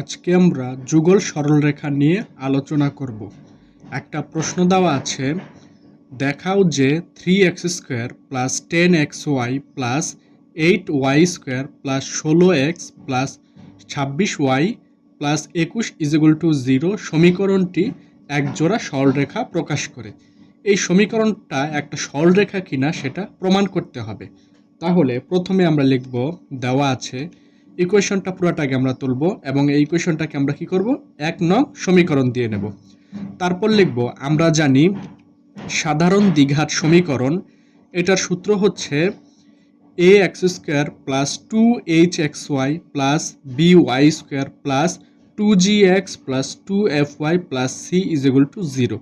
আজকে আমরা যুগল সরলরেখা নিয়ে আলোচনা করব। একটা প্রশ্ন দেওয়া আছে, দেখাও যে three x square plus ten x y plus eight y square plus ষোলো এক্স প্লাস ছাব্বিশ ওয়াই প্লাস একুশ ইজিগুল টু জিরো সমীকরণটি এক জোড়া সরলরেখা প্রকাশ করে। এই সমীকরণটা একটা সরলরেখা কিনা সেটা প্রমাণ করতে হবে। তাহলে প্রথমে আমরা লিখব, দেওয়া আছে ইকুয়েশনটা পুরোটাকে আমরা তুলব এবং এই ইকুয়েশনটাকে আমরা কি করব? এক নং সমীকরণ দিয়ে নেব। তারপর লিখব, আমরা জানি সাধারণ দ্বিঘাত সমীকরণ, এটার সূত্র হচ্ছে a x square plus two h x y plus b y square plus two g x plus two f y plus c is equal to zero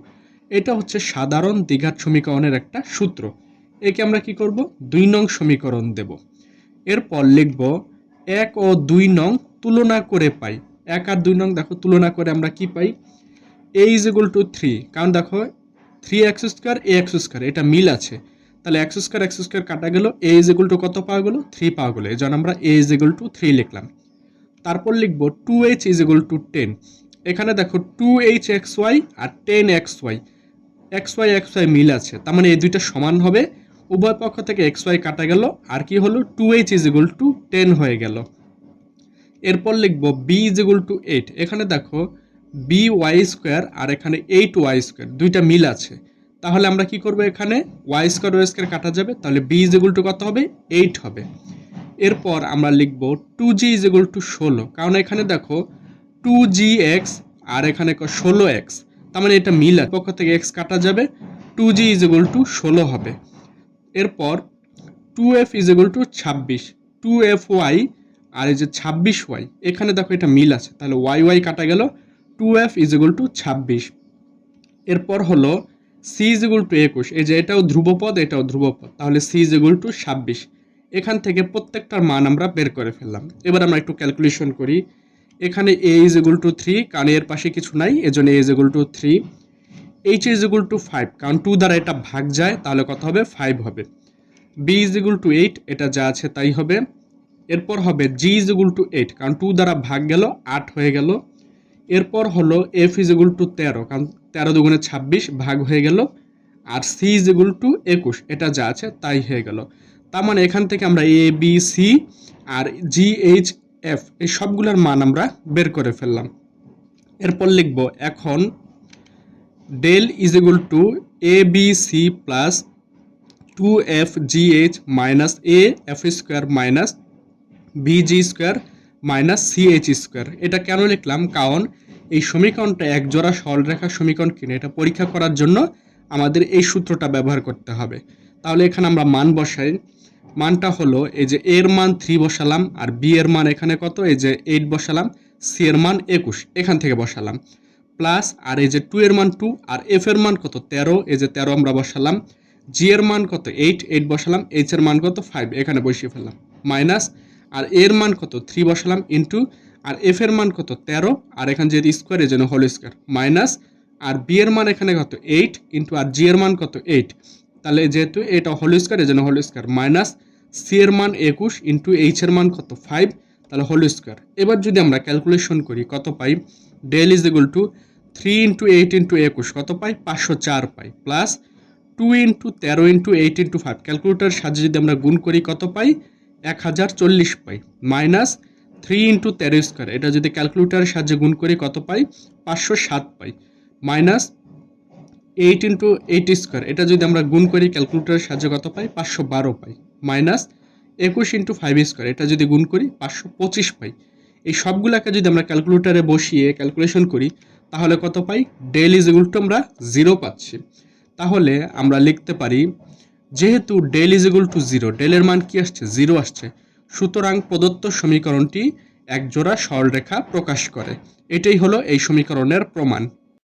এটা হচ্ছে সাধারণ দ্বিঘাত সমীকরণের একটা সূত্র। একে আমরা কি করব? দুই নং সমীকরণ দেব। এরপর লিখব এক ও দুই নং তুলনা করে পাই। এক আর দুই নং দেখো, তুলনা করে আমরা কি পাই? A is equal to three কারণ দেখো three x square a x square এটা মিল আছে। তাহলে এক্স স্কোয়ার এক্স স্কোয়ার কাটা গেল এ ইজ ইকুয়াল টু কত পাওয়া গেলো? থ্রি পাওয়া গেলো। এই জন্য আমরা a is equal to three লিখলাম। তারপর লিখব two h is equal to ten এখানে দেখো টু এইচ এক্স ওয়াই আর ten x y x y x y মিল আছে। তার মানে এই দুইটা সমান হবে। উভয় পক্ষ থেকে এক্স ওয়াই কাটা গেল, আর কি হলো? Two h is equal to ten হয়ে গেল। এরপর লিখব b is equal to eight. এখানে দেখো, বি ওয়াই স্কোয়ার আর এখানে এইট ওয়াই স্কোয়ার, দুইটা মিল আছে। তাহলে আমরা কি করব এখানে? ওয়াই স্কোয়ার ওয়াই স্কোয়ার কাটা যাবে, তাহলে বি ইজ ইকুয়াল টু কত হবে? এইট হবে। এরপর আমরা লিখব two g is equal to ষোলো। কারণ এখানে দেখো, টু জি এক্স আর এখানে ষোলো এক্স। তার মানে এটা মিল পক্ষ থেকে এক্স কাটা যাবে, two g is equal to ষোলো হবে। এরপর two f is equal to ছাব্বিশ। টু এফ ওয়াই আর এই যে ছাব্বিশ ওয়াই এখানে দেখো এটা মিল আছে। তাহলে ওয়াই ওয়াই কাটা গেল two f is equal to ছাব্বিশ। এরপর হলো সি ইজ ইকুয়াল টু একুশ। এই যে এটাও ধ্রুবপদ এটাও ধ্রুবপদ। তাহলে সি ইজ ইকুয়াল টু ছাব্বিশ। এখান থেকে প্রত্যেকটার মান আমরা বের করে ফেললাম। এবার আমরা একটু ক্যালকুলেশন করি। এখানে a is equal to three কারণ এর পাশে কিছু নাই, এজন্য a is equal to three h is equal to five কারণ টু দ্বারা এটা ভাগ যায়, তাহলে কত হবে? ফাইভ হবে। B is equal to eight এটা যা আছে তাই হবে। এরপর হবে g is equal to eight কারণ টু দ্বারা ভাগ গেল, আট হয়ে গেল। এরপর হলো এফ ইজ ইকুয়াল টু তেরো, কারণ তেরো দুগুণে ছাব্বিশ ভাগ হয়ে গেল। আর সি ইজ ইকুয়াল টু একুশ, এটা যা আছে তাই হয়ে গেল। তার মানে এখান থেকে আমরা এ বি সি আর জি এইচ এফ এই সবগুলোর মান আমরা বের করে ফেললাম। এরপর লিখব, এখন del is equal to a b c plus two f g h minus a f square minus b g square minus c h square এটা কেন লিখলাম? কারণ এই সমীকরণটা এক জোড়া সরলরেখা সমীকরণ কিনে, এটা পরীক্ষা করার জন্য আমাদের এই সূত্রটা ব্যবহার করতে হবে। তাহলে এখানে আমরা মান বসাই। মানটা হলো এই যে এর মান থ্রি বসালাম, আর বি এর মান এখানে কত? এই যে এইট বসালাম সি এর মান একুশ। এখান থেকে বসালাম। প্লাস আর এই যে টু এর মান টু আর এফ এর মান কত তেরো এই যে তেরো আমরা বসালাম জি এর মান কত এইট এইট বসালাম এইচ এর মান কত ফাইভ এখানে বসিয়ে ফেললাম মাইনাস আর এর মান কত থ্রি বসালাম ইন্টু আর এফ এর মান কত তেরো আর এখানে যেহেতু স্কোয়ার এই জন্য হোল স্কোয়ার মাইনাস আর বি এর মান এখানে কত এইট ইন্টু আর জি এর মান কত এইট তাহলে যেহেতু এটা হোল স্কোয়ার এই জন্য হোল স্কোয়ার মাইনাস সি এর মান একুশ ইন্টু এইচ এর মান কত ফাইভ তাহলে হোল স্কোয়ার এবার যদি আমরা ক্যালকুলেশন করি কত পাই del is equal to three into eight into একুশ। কত পাই? পাঁচশো চার পাই। প্লাস টু ইন্টু তেরো into eight into five. Calculator সাহায্যে যদি আমরা গুণ করি কত পাই? এক হাজার চল্লিশ পাই। মাইনাস থ্রি ইন্টু তেরো স্কোয়ার। এটা যদি ক্যালকুলেটারের সাহায্যে গুণ করি কত পাই? পাঁচশো সাত পাই। Minus eight into eight square. এটা যদি আমরা গুণ করি ক্যালকুলেটারের সাহায্যে কত পাই? পাঁচশো বারো পাই। মাইনাস একুশ ইন্টু ফাইভ স্কোয়ার। এটা যদি গুণ করি পাঁচশো পঁচিশ পাই। এই সবগুলোকে যদি আমরা ক্যালকুলেটারে বসিয়ে ক্যালকুলেশন করি, তাহলে কত পাই? ডেল ইজ ইকুয়াল টু আমরা জিরো পাচ্ছি। তাহলে আমরা লিখতে পারি, যেহেতু del is equal to zero ডেলের মান কি আসছে? জিরো আসছে। সুতরাং প্রদত্ত সমীকরণটি একজোড়া সরলরেখা প্রকাশ করে। এটাই হলো এই সমীকরণের প্রমাণ।